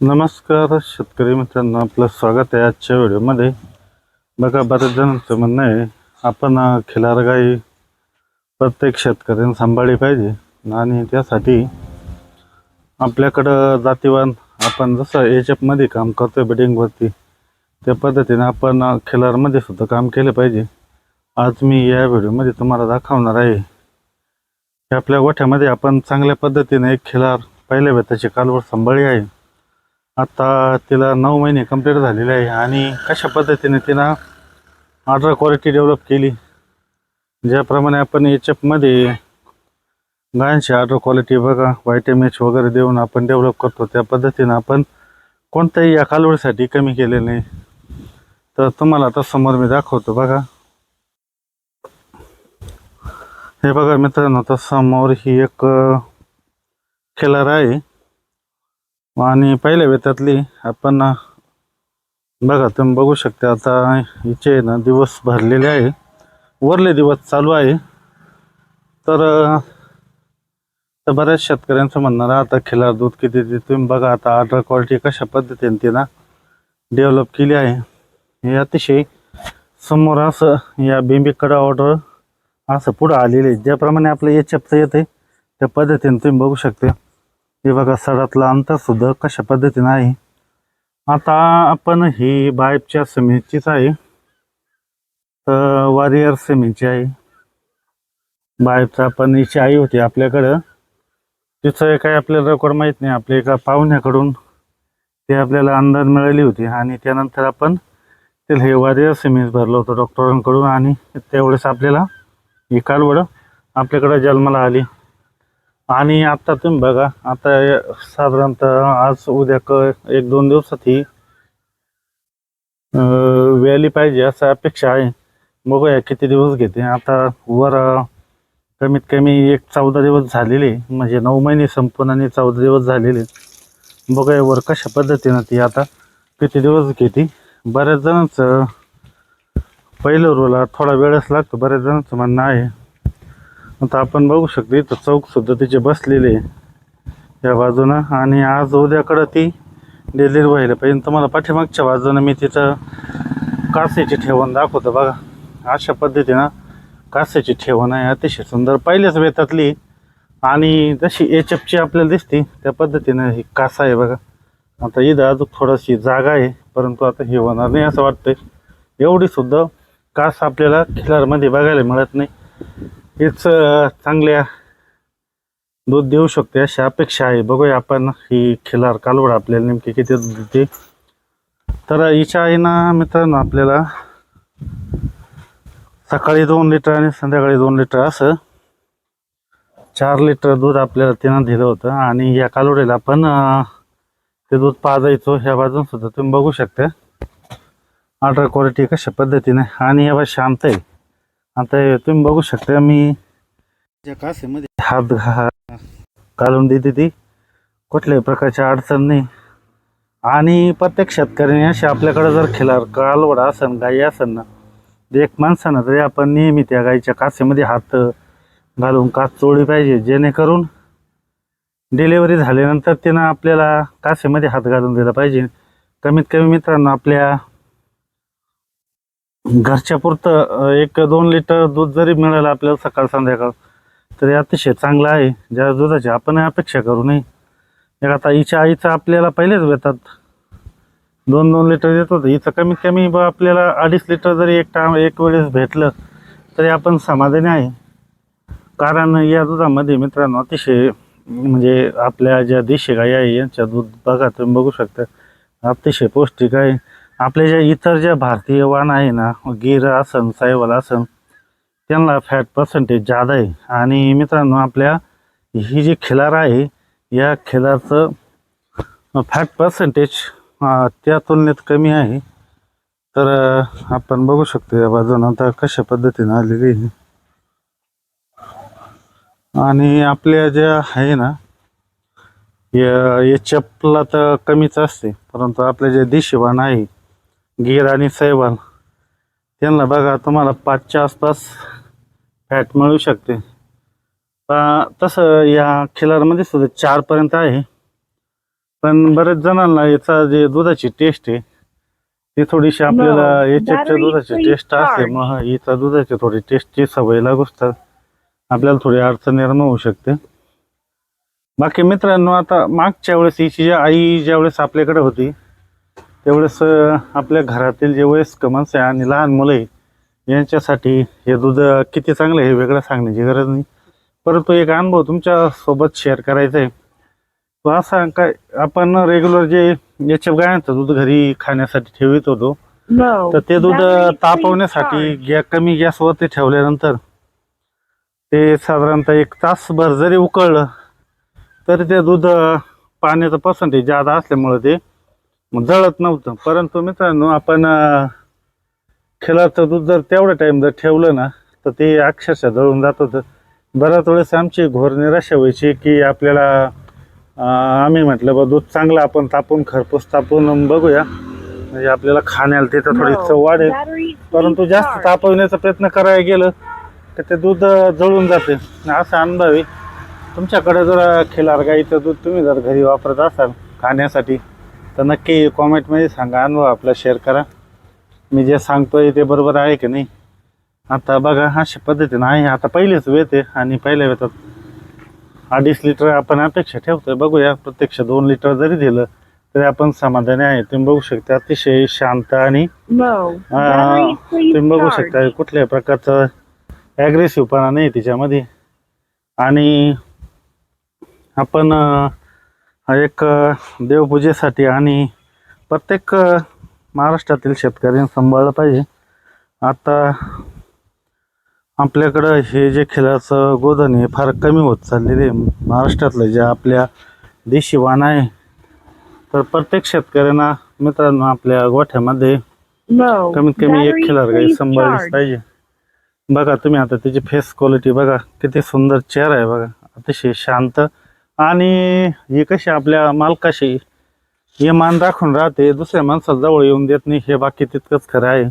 नमस्कार शेतकरी मित्रांनो आपलं स्वागत आहे आजच्या व्हिडिओमध्ये. बघा बऱ्याच जणांचं म्हणणं आहे आपण खिलार गाई प्रत्येक शेतकऱ्याने सांभाळली पाहिजे. आणि त्यासाठी आपल्याकडं जातीवान आपण जसं एच एफमध्ये काम करतोय बिडिंगवरती त्या पद्धतीने आपण खिलारमध्ये सुद्धा काम केलं पाहिजे. आज मी या व्हिडिओमध्ये तुम्हाला दाखवणार आहे की आपल्या गोठ्यामध्ये आपण चांगल्या पद्धतीने एक खिलार पहिल्या वेताची कालवड सांभाळली आहे. आता तिला नऊ महिने कंप्लीट झालेले आहे आणि कशा पद्धतीने तिनं ऑर्डर क्वालिटी डेव्हलप केली? ज्याप्रमाणे आपण एच एफमध्ये गायांची ऑर्डर क्वालिटी बघा वाईट एम एच वगैरे देऊन आपण डेव्हलप करतो त्या पद्धतीनं आपण कोणत्याही या कालवडीसाठी कमी केले नाही. तर तुम्हाला आता समोर मी दाखवतो बघा. हे बघा मित्रांनो आता समोर ही एक खेलर आहे. आणि पहिल्या वेतातली आपण बघा तुम्ही बघू शकता आता हिचे ना दिवस भरलेले आहे. वरले दिवस चालू आहे. तर तर बऱ्याच शेतकऱ्यांचं म्हणणार आता खिलार दूध किती देते. तुम्ही बघा आता ऑर्डर क्वालिटी कशा पद्धतीने तिनं डेव्हलप केली आहे. हे अतिशय समोर असं या बिंबीकडं ऑर्डर असं पुढं आलेली आहे. ज्याप्रमाणे आपलं एच एफचं येते त्या पद्धतीने तुम्ही बघू शकता. हे बघा सडातलं अंतर सुद्धा कशा पद्धतीनं आहे. आता आपण ही बायपच्या सिमेंटचीच आहे. तर वॉरियर सिमेंटची आहे. बायपचा आपण हिची आई होती आपल्याकडं. तिचं काही आपल्याला रेकॉर्ड माहीत नाही आपल्या एका पाहुण्याकडून ते आपल्याला अंदाज मिळाली होती. आणि त्यानंतर आपण तिला हे वॉरियर सिमेंट भरलं होतं डॉक्टरांकडून. आणि त्यावेळेस आपल्याला ही कालवड आपल्याकडं जन्माला आली. आणि आता तुम्ही बघा आता साधारणतः आज उद्या क एक दोन दिवसात ही अं, व्याली पाहिजे असं अपेक्षा आहे. बघूया किती दिवस घेते. आता वर कमीत कमी एक चौदा दिवस झालेले. म्हणजे नऊ महिने संपूर्ण आणि चौदा दिवस झालेले. बघूया वर कशा पद्धतीनं ती आता किती दिवस घेते. बऱ्याच जणांचं पहिलं रोला थोडा वेळच लागतो. बऱ्याच जणांचं म्हणणं आहे आता आपण बघू शकतो इथं चौक सुद्धा तिचे बसलेले आहे. या बाजूनं आणि आज उद्याकडं ती डिलिव्हरी व्हायला पाहिजे. तुम्हाला पाठीमागच्या बाजूनं मी तिथं कासेची ठेवण दाखवतो बघा. अशा पद्धतीनं कासेची ठेवण आहे. अतिशय सुंदर. पहिल्याच वेतातली आणि जशी एच एफची आपल्याला दिसते त्या पद्धतीनं ही कासा आहे बघा. आता इथं अजून थोडीशी जागा आहे परंतु आता हे होणार नाही असं वाटतंय. एवढी सुद्धा कास आपल्याला खिलारमध्ये बघायला मिळत नाही. हेच चांगल्या दूध देऊ शकते अशी अपेक्षा आहे. बघूया आपण ही खिलार कालवड आपल्याला नेमकी किती दूध देते. तर हिच्या आईनं मित्रांनो आपल्याला सकाळी दोन लिटर आणि संध्याकाळी दोन लिटर असं चार लिटर दूध आपल्याला तिनं दिलं होतं. आणि या कालवडीला आपण ते दूध पाजायचो ह्या बाजून सुद्धा तुम्ही बघू शकता. ऑर्डर क्वालिटी कशा पद्धतीने आणि या शांत आहे. आता तुम्ही बघू शकता मी ज्या कासेमध्ये हात घा घालून देते ती. कुठल्याही प्रकारची अडचण नाही. आणि प्रत्येक शेतकऱ्याने अशी आपल्याकडे जर खिलार कालवड असन गाई असन ना एक माणसानं तरी आपण नेहमी त्या गाईच्या कासेमध्ये हात घालून कास चोळली पाहिजे जेणेकरून डिलेवरी झाल्यानंतर तिनं आपल्याला कासेमध्ये हात घालून दिला पाहिजे. कमीत कमी मित्रांनो आपल्या घरच्या पुरतं एक दोन लिटर दूध जरी मिळालं आपल्याला सकाळ संध्याकाळ तरी अतिशय चांगलं आहे. ज्या दुधाची आपण अपेक्षा करू नये. एक आता हिच्या आईचं आपल्याला पहिलेच भेटतात. दोन दोन लिटर देत होतं. हिचं कमीत कमी बा आपल्याला अडीच लिटर जरी एक टाइम एक वेळेस भेटलं तरी आपण समाधानी आहे. कारण या दुधामध्ये मित्रांनो अतिशय म्हणजे आपल्या ज्या देशी गाई आहे यांच्या दूध बघा तुम्ही बघू शकता. अतिशय पौष्टिक आहे. आपल्या ज्या इतर ज्या भारतीय वाण आहे ना गिर आसन सायवल आसन त्यांना फॅट पर्सेंटेज जादा आहे. आणि मित्रांनो आपल्या ही जी खिलार आहे या खिलारचं फॅट पर्सेंटेज त्या तुलनेत कमी आहे. तर आपण बघू शकतो या बाजूनं आता कशा पद्धतीनं आलेली आहे. आणि आपल्या ज्या आहे ना या एच चपला तर कमीच असते परंतु आपल्या ज्या देशीवान आहे गिर आणि सैवाल त्यांना बघा तुम्हाला पाचच्या आसपास फॅट मिळू शकते. तसं या खिलारमध्ये सुद्धा चारपर्यंत आहे. पण बरेच जणांना याचा जे दुधाची टेस्ट आहे ती थोडीशी आपल्याला याच्या दुधाची टेस्ट असते. मग हिचा दुधाची थोडी टेस्टची सवय लागूच तर आपल्याला थोडी अडचण निर्माण होऊ शकते. बाकी मित्रांनो आता मागच्या वेळेस हिची जी आई ज्यावेळेस आपल्याकडे होती अं, आपल्या घरातील जे वयस्क माणसं आहे आणि लहान मुलं आहे यांच्यासाठी हे दूध किती चांगलं हे वेगळं सांगण्याची गरज नाही परंतु एक अनुभव तुमच्यासोबत शेअर करायचा आहे तो असा काय आपण रेग्युलर जे याच्या गायांचं दूध घरी खाण्यासाठी ठेवित होतो. तर ते दूध तापवण्यासाठी. गॅ कमी गॅसवरती ठेवल्यानंतर ते साधारणतः एक तासभर जरी उकळलं तरी ते दूध पाण्याचं पर्सेंटेज जादा असल्यामुळे ते जळत नव्हतं. परंतु मित्रांनो आपण खेळाचं दूध जर तेवढा टाईम जर ठेवलं ना तर ते अक्षरशः जळून जात होतं. बऱ्याच वेळेस आमची घोर निराशा व्हायची की आपल्याला आम्ही म्हटलं बा दूध चांगलं आपण तापून खरपूस तापून बघूया. म्हणजे आपल्याला खाण्याला तिथं थोडी. चव वाढेल. परंतु जास्त. तापवण्याचा प्रयत्न करायला गेलं तर ते दूध जळून जाते. असा अनुभव आहे. तुमच्याकडे जर खिलार गाईचं दूध तुम्ही जर घरी वापरत असाल खाण्यासाठी तर नक्की कॉमेंटमध्ये सांगा अनुभव आपला शेअर करा. मी जे सांगतोय ते बरोबर आहे की नाही? आता बघा अशा पद्धतीनं आहे. आता पहिलेच वेत आहे आणि पहिल्या वेतात अडीच लिटर आपण अपेक्षा ठेवतोय. बघूया प्रत्यक्ष दोन लिटर जरी दिलं तरी आपण समाधानी आहे. तुम्ही बघू शकता अतिशय शांत आणि तुम्ही बघू. शकता कुठल्याही प्रकारचं ॲग्रेसिव्हपणा नाही तिच्यामध्ये. आणि आपण एक देवपूजेसाठी आणि प्रत्येक महाराष्ट्रातील शेतकऱ्यांनी सांभाळलं पाहिजे आता आपल्याकडं हे जे खिलाचं गोधन आहे फार कमी होत चाललेले आहे महाराष्ट्रातलं जे आपल्या देशी वाण आहे तर प्रत्येक शेतकऱ्यांना मित्रांनो आपल्या गोठ्यामध्ये. कमीत कमी एक खिलार गाई सांभाळलीच. पाहिजे बघा तुम्ही आता त्याची फेस क्वालिटी बघा किती सुंदर चेहरा आहे बघा अतिशय शांत आणि ही कशी आपल्या मालकाशी हे मान राखून राहते दुसऱ्या माणसाला जवळ येऊन देत नाही हे बाकी तितकंच खरं आहे.